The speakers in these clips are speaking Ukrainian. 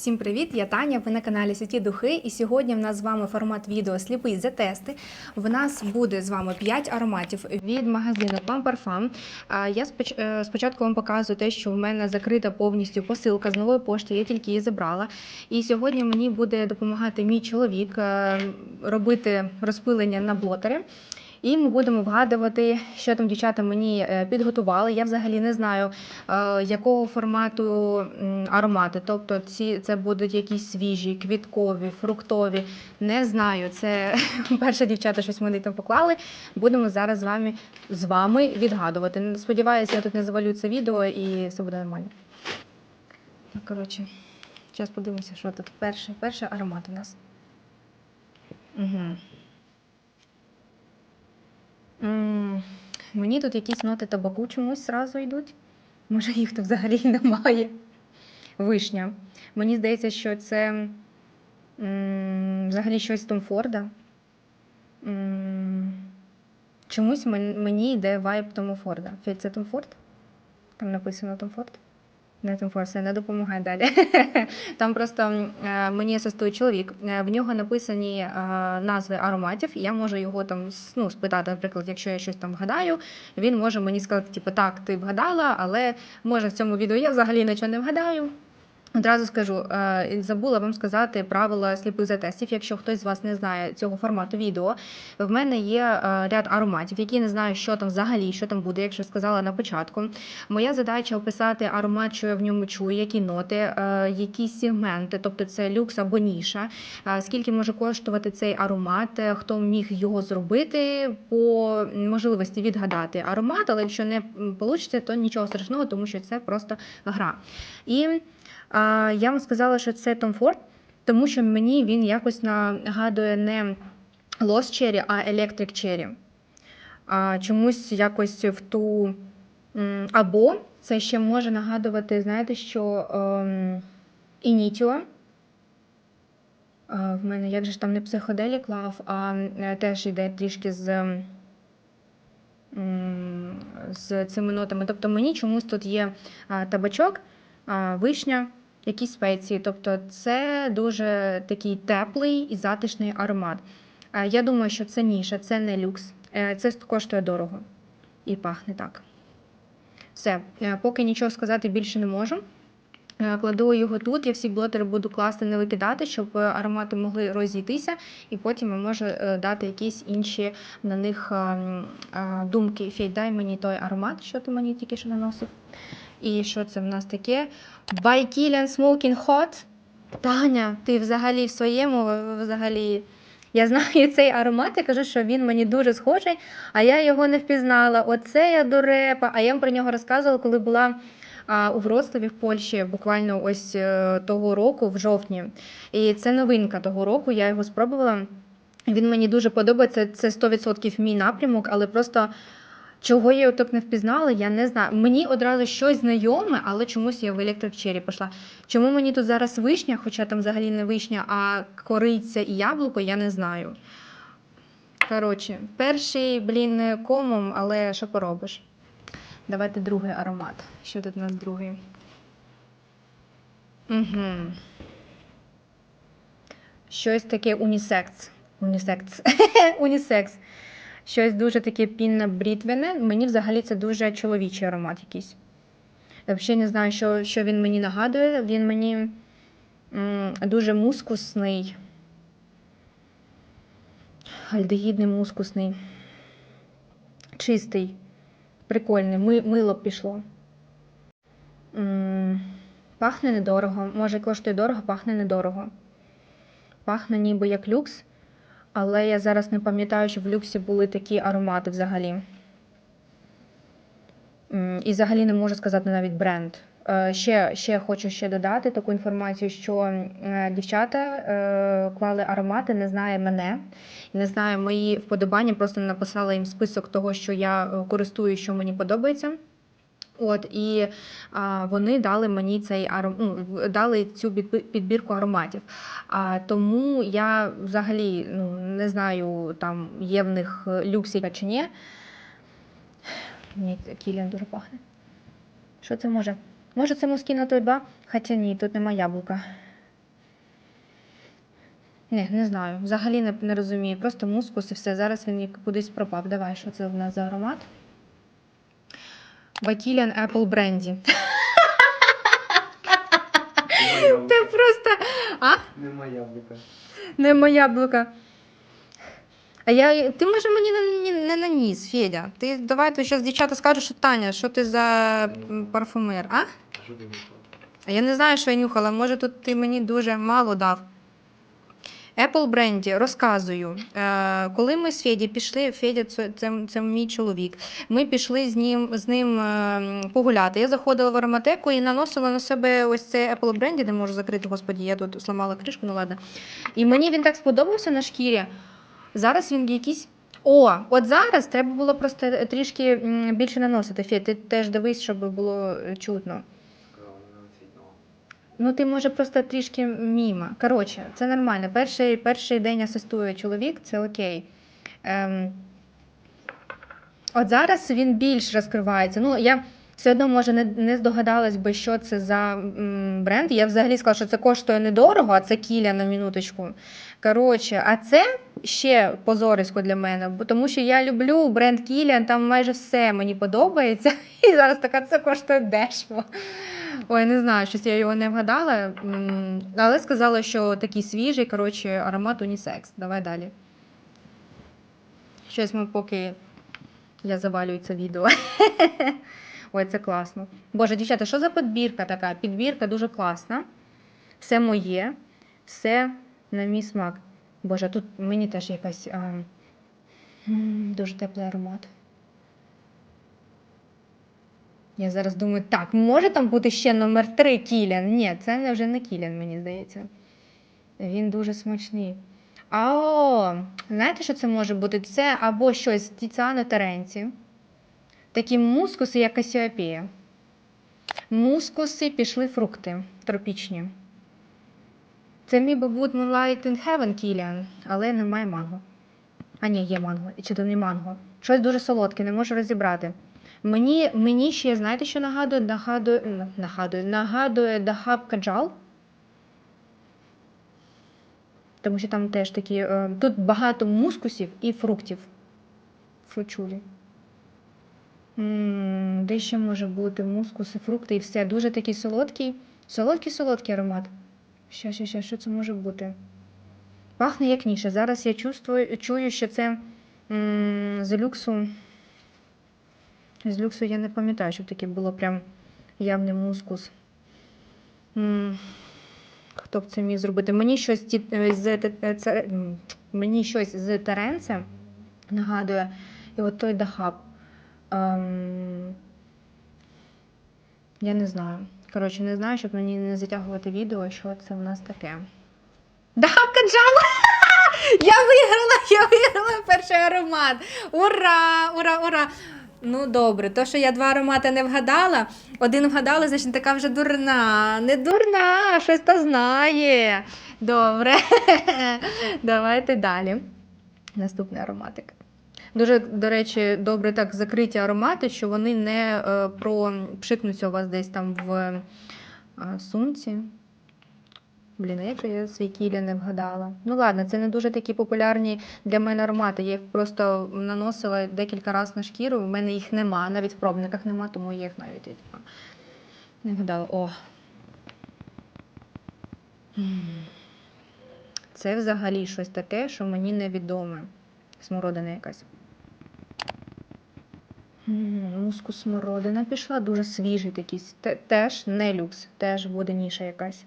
Всім привіт! Я Таня. Ви на каналі Святі Духи. І сьогодні в нас з вами формат відео Сліпий за тести. В нас буде з вами 5 ароматів від магазину Parfum. Я е, спочатку вам показую те, що в мене закрита повністю посилка з нової пошти. Я тільки її забрала. І сьогодні мені буде допомагати мій чоловік е, робити розпилення на блотери. І ми будемо вгадувати, що там дівчата мені е, підготували. Я взагалі не знаю, е, якого формату аромати. Тобто, ці це будуть якісь свіжі, квіткові, фруктові. Не знаю. Це перше дівчата щось мені там поклали. Будемо зараз з вами з вами відгадувати. Сподіваюся, я тут не завалю це відео і все буде нормально. Коротше, зараз подивимося, що тут перший, перший аромат у нас. Угу. Мені тут якісь ноти табаку чомусь зразу йдуть. Може, їх тут взагалі немає. Вишня. Мені здається, що це взагалі щось Том Форда. Чомусь мені йде вайб Тому Форда. Це Том Форд? Там написано Том Форд? Не Том Форд, не допомагає далі. Там просто е, мені асистує чоловік. Е, В нього написані е, назви ароматів. Я можу його там ну, спитати, наприклад, якщо я щось там вгадаю, він може мені сказати, типу, так, ти вгадала, але може в цьому відео я взагалі нічого не вгадаю. Одразу скажу, е, забула вам сказати правила сліпих затестів. Якщо хтось з вас не знає цього формату відео, в мене є е, ряд ароматів, які не знаю, що там взагалі, що там буде, якщо сказала на початку. Моя задача описати аромат, що я в ньому чую, які ноти, е, які сегменти, тобто це люкс або ніша, скільки може коштувати цей аромат, хто міг його зробити, по можливості відгадати аромат, але якщо не вийде, то нічого страшного, тому що це просто гра. І а, я вам сказала, що це Tom Ford, тому що мені він якось нагадує не Lost Cherry, а Electric Cherry. Чомусь якось в ту. Або це ще може нагадувати, знаєте, що ем, Initio. В мене як же ж там не психоделік лав, а е, теж йде трішки з. З цими нотами. Тобто мені чомусь тут є табачок, вишня, якісь спеції. Тобто це дуже такий теплий і затишний аромат. Я думаю, що це ніша, це не люкс. Е, Це коштує дорого і пахне так. Все, Е, поки нічого сказати більше не можу. Е, Кладу його тут, я всі блотери буду класти, не викидати, щоб е, аромати могли розійтися, і потім я можу е, дати якісь інші на них е, м, е, думки. Фей, дай мені той аромат, що ти мені тільки що наносив. І що це в нас таке? By Smoking Hot. Таня, ти взагалі в своєму взагалі. Я знаю цей аромат, я кажу, що він мені дуже схожий, а я його не впізнала. Оце я дурепа. А я вам про нього розказувала, коли була а, у Вроцлаві в Польщі, буквально ось е, того року, в жовтні. І це новинка того року. Я його спробувала. Він мені дуже подобається. Це 100% мій напрямок, але просто чого я його так не впізнала, я не знаю. Мені одразу щось знайоме, але чомусь я в Cherry пішла. Чому мені тут зараз вишня, хоча там взагалі не вишня, а кориця і яблуко, я не знаю. Коротше, перший, блін, комом, але що поробиш? Давайте другий аромат. Що тут у нас другий? Угу. Щось таке унісекс. Унісекс. Унісекс. Щось дуже таке пінно-брітвене. Мені взагалі це дуже чоловічий аромат якийсь. Я взагалі не знаю, що, що він мені нагадує. Він мені м, дуже мускусний. Альдегідний мускусний. Чистий. Прикольний. Ми, мило пішло. М, Пахне недорого. Може, коштує дорого, пахне недорого. Пахне ніби як люкс, але я зараз не пам'ятаю, що в люксі були такі аромати взагалі. І взагалі не можу сказати навіть бренд. Е, Ще, ще хочу ще додати таку інформацію, що е, дівчата е, клали аромати, не знає мене, не знає мої вподобання, просто написала їм список того, що я користую, що мені подобається. От і а, вони дали мені цей аром... ну, дали цю підбірку ароматів. А, тому я взагалі ну, не знаю, там є в них люксі чи ні. Ні, Кіліан дуже пахне. Що це може? Може, це Москіно той 2? Хоча ні, тут нема яблука. Не, не знаю. Взагалі не, не розумію. Просто мускус і все. Зараз він кудись пропав. Давай, що це в нас за аромат? Вакіліан Apple Brandy. Ти просто. А? Нема яблука. Нема яблука. А я. Ти може мені не, не, не наніс, Федя. Ти давай то зараз дівчата скажуть, що Таня, що ти за парфумер, а? А що ти нюхав? А я не знаю, що я нюхала. Може, тут ти мені дуже мало дав. Apple Brandy, розказую. Е, коли ми з Феді пішли, Федя це, це, це мій чоловік. Ми пішли з ним, з ним е, погуляти. Я заходила в ароматеку і наносила на себе ось це Apple Brandy, не можу закрити, господі, я тут зламала кришку, ну ладно. І мені він так сподобався на шкірі. Зараз він якийсь. О, от зараз треба було просто трішки більше наносити. Федь, ти теж дивись, щоб було е, чутно. Ну, ти може просто трішки мімо. Коротше, це нормально. Перший, перший день асистує чоловік, це окей. Ем, от зараз він більш розкривається. Ну, я все одно, може, не, не здогадалась би, що це за м, бренд. Я взагалі сказала, що це коштує недорого, а це кіля на минуточку. Коротше, а це ще позорисько для мене, бо тому що я люблю бренд Кіліан, там майже все мені подобається. І зараз така це коштує дешево. Ой, не знаю, щось я його не вгадала. Але сказала, що такий свіжий, коротше, аромат унісекс. Давай далі. Щось ми поки я завалюю це відео. Ой, це класно. Боже, дівчата, що за підбірка така? Підбірка дуже класна. Все моє, все на мій смак. Боже, тут мені теж якась а, дуже теплий аромат. Я зараз думаю, так, може там бути ще номер 3 Кілян? Ні, це вже не Кілян, мені здається. Він дуже смачний. А, знаєте, що це може бути? Це або щось з Тіціано Теренці. Такі мускуси, як Касіопія. Мускуси пішли фрукти тропічні. Це міг би бути Moonlight in Heaven Кіліан, але немає манго. А ні, є манго. Чи то не манго? Щось дуже солодке, не можу розібрати. Мені, мені ще, знаєте, що нагадує? Нагадує, нагадує, нагадує Дахаб Каджал. Тому що там теж такі. Е, тут багато мускусів і фруктів. Фручулі. Де ще може бути мускуси, фрукти і все. Дуже такий солодкий. Солодкий солодкий аромат. Що, що, що, що це може бути? Пахне як ніше. Зараз я чувствую, чую, що це м, з люксу. З люксу я не пам'ятаю, щоб таке було прям явний мускус. Хто б це міг зробити? Мені щось е, з е, це- мені щось з Теренця нагадує. І от той Дахаб. Ем, я не знаю. Коротше, не знаю, щоб мені не затягувати відео, що це в нас таке. Дахаб Каджала! Я виграла! Я виграла перший аромат! Ура! Ура, ура! Ну добре, то, що я два аромати не вгадала, один вгадала, значить така вже дурна. Не дурна, щось то знає. Добре. Давайте далі. Наступний ароматик. Дуже, до речі, добре так закриті аромати, що вони не е, пропшикнуться у вас десь там в е, сумці. Блін, а як я свій кілі не вгадала? Ну ладно, це не дуже такі популярні для мене аромати. Я їх просто наносила декілька разів на шкіру. У мене їх нема, навіть в пробниках нема, тому я їх навіть і, не вгадала. О. Це взагалі щось таке, що мені невідоме. Смородина якась. Мускус смородина пішла, дуже свіжий такий. Теж не люкс, теж буде якась.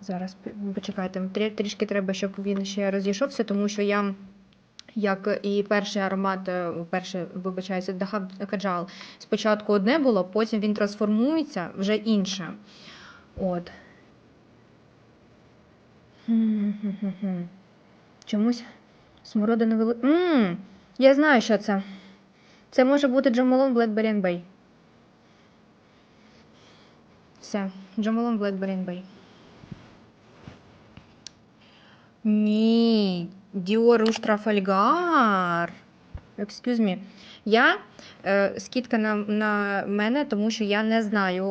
Зараз почекайте, трішки треба, щоб він ще розійшовся, тому що я, як і перший аромат, е, перший, вибачаюся, Дахаб Каджал, спочатку одне було, потім він трансформується вже інше. От. Чомусь смородина вели. Мм, я знаю, що це. Це може бути Джамалон Blackberry Bay. Все, Джамалон Blackberry Bay. Ні, Dior Rouge Trafalgar. Excuse me. Я е, скидка на, на мене, тому що я не знаю.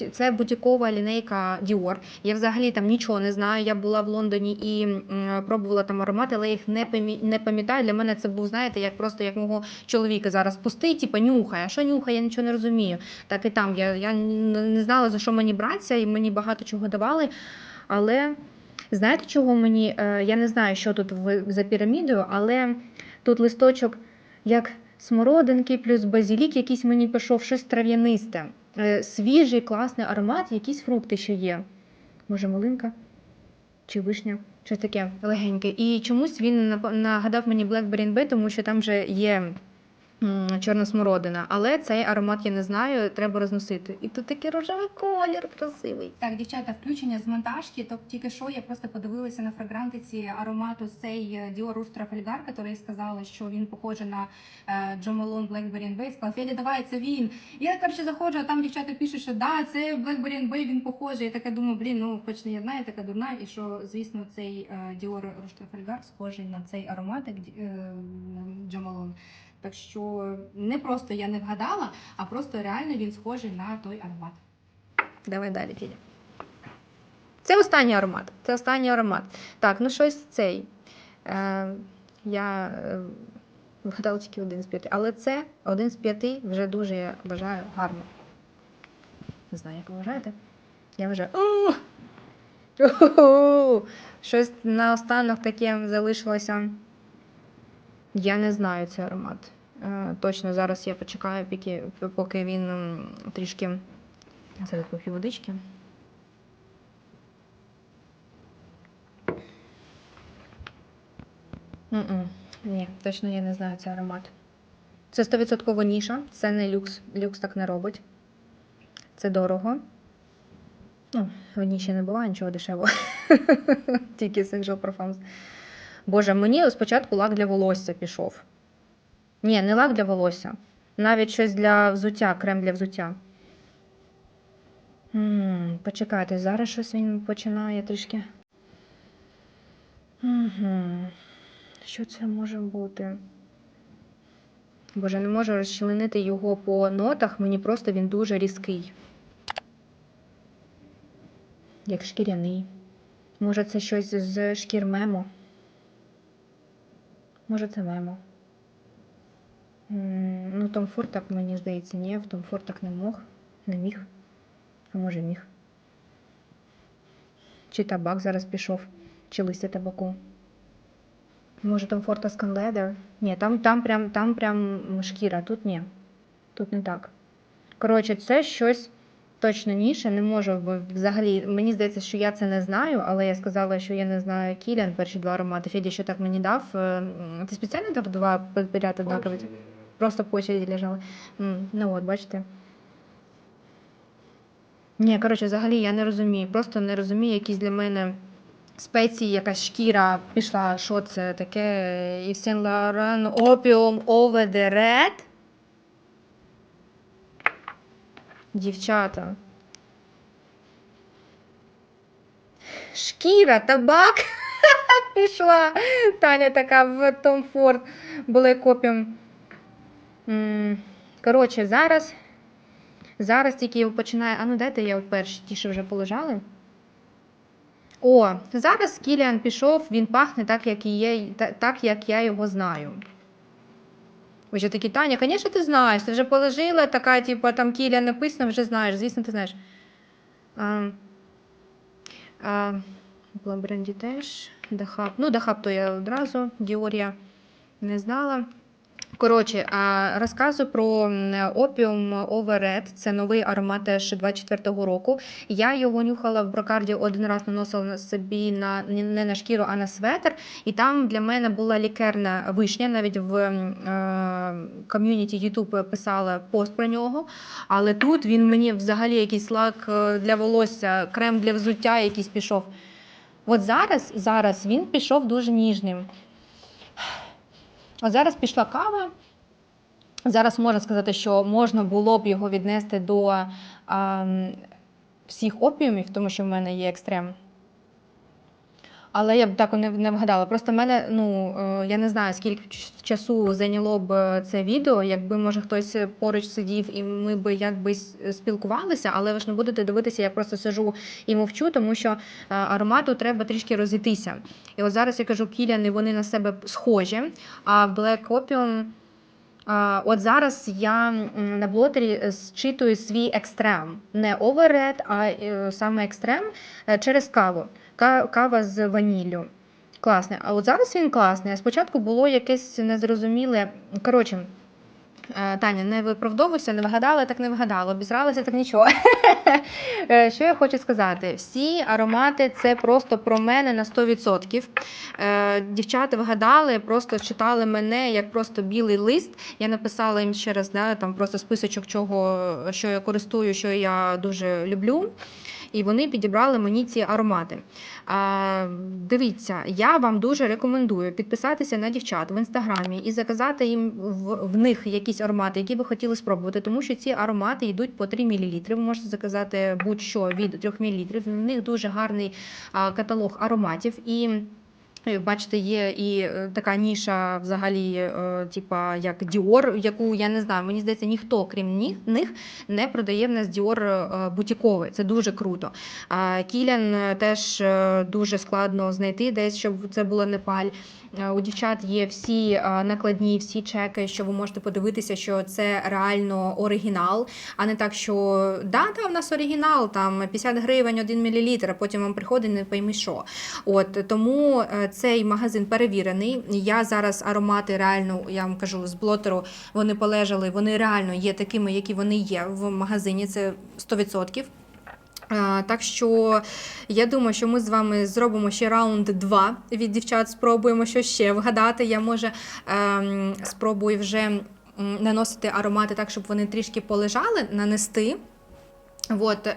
Е, це бутікова лінейка Dior. Я взагалі там нічого не знаю. Я була в Лондоні і пробувала там аромати, але їх не, пам'ятаю. Для мене це був, знаєте, як просто як мого чоловіка зараз пусти, типу, нюхай. А що нюхай, я нічого не розумію. Так і там. Я, я не знала, за що мені братися, і мені багато чого давали. Але знаєте, чого мені? Е, я не знаю, що тут за пірамідою, але тут листочок як смородинки плюс базілік, якийсь мені пішов щось трав'янисте. Е, Свіжий, класний аромат, якісь фрукти ще є. Може, малинка чи вишня, щось таке легеньке. І чомусь він нагадав мені Blackberry B, тому що там вже є чорна смородина. Але цей аромат я не знаю, треба розносити. І тут такий рожевий колір красивий. Так, дівчата, включення з монтажки. Тобто тільки що я просто подивилася на фрагрантиці аромату цей е, Dior Rouge Trafalgar, який сказала, що він похожий на е, Джо Малон Blackberry Bay. Сказала, Федя, давай, це він. Я коротше заходжу, а там дівчата пишуть, що да, це Blackberry Bay, він похожий. Я така думаю, блін, ну хоч не я знаю, така дурна, і що, звісно, цей е, Dior Rouge Trafalgar схожий на цей аромат, як Джо Малон. Так що не просто я не вгадала, а просто реально він схожий на той аромат. Давай далі, Федя. Це останній аромат. Це останній аромат. Так, ну щось цей. Е, я е, вгадала тільки один з п'яти. Але це один з п'яти вже дуже я вважаю гарно. Не знаю, як ви вважаєте. Я вважаю. «Ух! Уху! Щось наостанок таке залишилося. Я не знаю цей аромат. Е, точно зараз я почекаю, поки, він трішки. Зараз поп'ю водички. М-м. Ні, точно я не знаю цей аромат. Це 100% ніша, це не люкс. Люкс так не робить. Це дорого. Ну, в ніші не буває нічого дешевого. Тільки Sexual Parfums. Боже, мені спочатку лак для волосся пішов. Ні, не лак для волосся. Навіть щось для взуття, крем для взуття. м почекайте, зараз щось він починає трішки. Угу. Що це може бути? Боже, не можу розчленити його по нотах, мені просто він дуже різкий. Як шкіряний. Може, це щось з шкір мемо? Може, це мемо. Ну, Том Форд так мені здається, ні, в Том Форд так не мог, не міг. А може міг. Чи табак зараз пішов, чи листя табаку. Може, Форд Tuscan Leather? Ні, там, там прям, там прям шкіра, тут ні. Тут не так. Коротше, це щось точно ніше, не можу бо взагалі. Мені здається, що я це не знаю, але я сказала, що я не знаю Кіліан, перші два аромати. Феді, що так мені дав. Е, Ти спеціально дав два підряд однакові? Просто по очереді лежали. Ну от, бачите. Ні, коротше, взагалі я не розумію. Просто не розумію, якісь для мене спеції, якась шкіра пішла, що це таке. Yves Saint Laurent Opium Over the Red. Дівчата. Шкіра, табак пішла. Таня така в Tom Ford Black Opium. М, Коротше, зараз. Зараз тільки починає. А ну дайте я перші, ті, що вже полежали. О, зараз Кіліан пішов, він пахне так, як і є, так, як я його знаю. Ви що такі, Таня, звісно, ти знаєш, ти вже положила, така, типу, там кіля написано, вже знаєш, звісно, ти знаєш. А, Блабренді теж, Дахаб. Ну, Дахаб то я одразу, Діор не знала. Коротше, а, розказую про м, Opium Over Це новий аромат теж 24-го року. Я його нюхала в брокарді один раз наносила на собі на не на шкіру, а на светр. І там для мене була лікерна вишня. Навіть в е, ком'юніті YouTube писала пост про нього. Але тут він мені взагалі якийсь лак е, для волосся, крем для взуття якийсь пішов. От зараз, зараз він пішов дуже ніжним. От зараз пішла кава. Зараз можна сказати, що можна було б його віднести до а, всіх опіумів, тому що в мене є екстрем. Але я б так не, не вгадала. Просто в мене, ну е, я не знаю, скільки часу зайняло б е, це відео, якби може хтось поруч сидів і ми б якби спілкувалися, але ви ж не будете дивитися, я просто сижу і мовчу, тому що е, аромату треба трішки розійтися. І от зараз я кажу, кіляни вони на себе схожі, а в Black Opium От зараз я на блотері е, зчитую свій екстрем. Не оверред, а е, саме екстрем е, через каву. Ка- Кава з ваніллю. Класне. А от зараз він класний. А спочатку було якесь незрозуміле. Коротше, е, Таня, не виправдовуйся, не вгадала, так не вгадала, обізралася, так нічого. Е, Що я хочу сказати? Всі аромати це просто про мене на 100%. Е, Дівчата вгадали, просто читали мене як просто білий лист. Я написала їм ще раз, да, там просто списочок, чого, що я користую, що я дуже люблю. І вони підібрали мені ці аромати. А, дивіться, я вам дуже рекомендую підписатися на дівчат в інстаграмі і заказати їм в, в них якісь аромати, які ви хотіли спробувати, тому що ці аромати йдуть по 3 мл. Ви можете заказати будь-що від 3 мл. В них дуже гарний а, каталог ароматів. І Бачите, є і е, така ніша, взагалі, е, типа як Dior, яку я не знаю. Мені здається, ніхто крім них не продає в нас Dior е, бутіковий. Це дуже круто. Кілян теж дуже складно знайти десь, щоб це було Непаль. Е, У дівчат є всі е, накладні, всі чеки, що ви можете подивитися, що це реально оригінал, а не так, що да, да, в нас оригінал, там 50 гривень, 1 мл, а потім вам приходить не пойми що. От тому е, цей магазин перевірений. Я зараз аромати реально, я вам кажу, з блотеру вони полежали, вони реально є такими, які вони є в магазині. Це 100%. Так що я думаю, що ми з вами зробимо ще раунд 2 від дівчат. Спробуємо що ще вгадати. Я може ем, спробую вже наносити аромати так, щоб вони трішки полежали, нанести. От, е,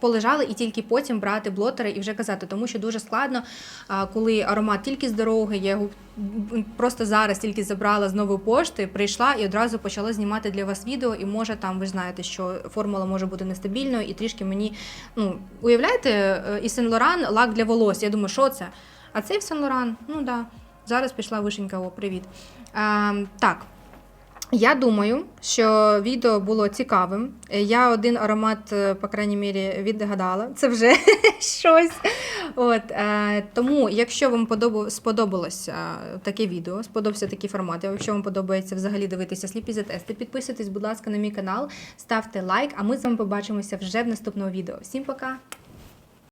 полежали і тільки потім брати блотери і вже казати, тому що дуже складно, е, коли аромат тільки з дороги, я його просто зараз тільки забрала з нової пошти, прийшла і одразу почала знімати для вас відео. І може там ви знаєте, що формула може бути нестабільною, і трішки мені ну уявляєте, е, і Сен Лоран лак для волосся. Я думаю, що це? А цей Сен Лоран, ну да. Зараз пішла вишенька. О, привіт. Е, так. Я думаю, що відео було цікавим. Я один аромат, е, по крайній мірі, відгадала. Це вже щось. От, е, тому, якщо вам сподобалось е, таке відео, сподобався такий формат, якщо вам подобається взагалі дивитися сліпі за тести, підписуйтесь, будь ласка, на мій канал, ставте лайк, а ми з вами побачимося вже в наступному відео. Всім пока!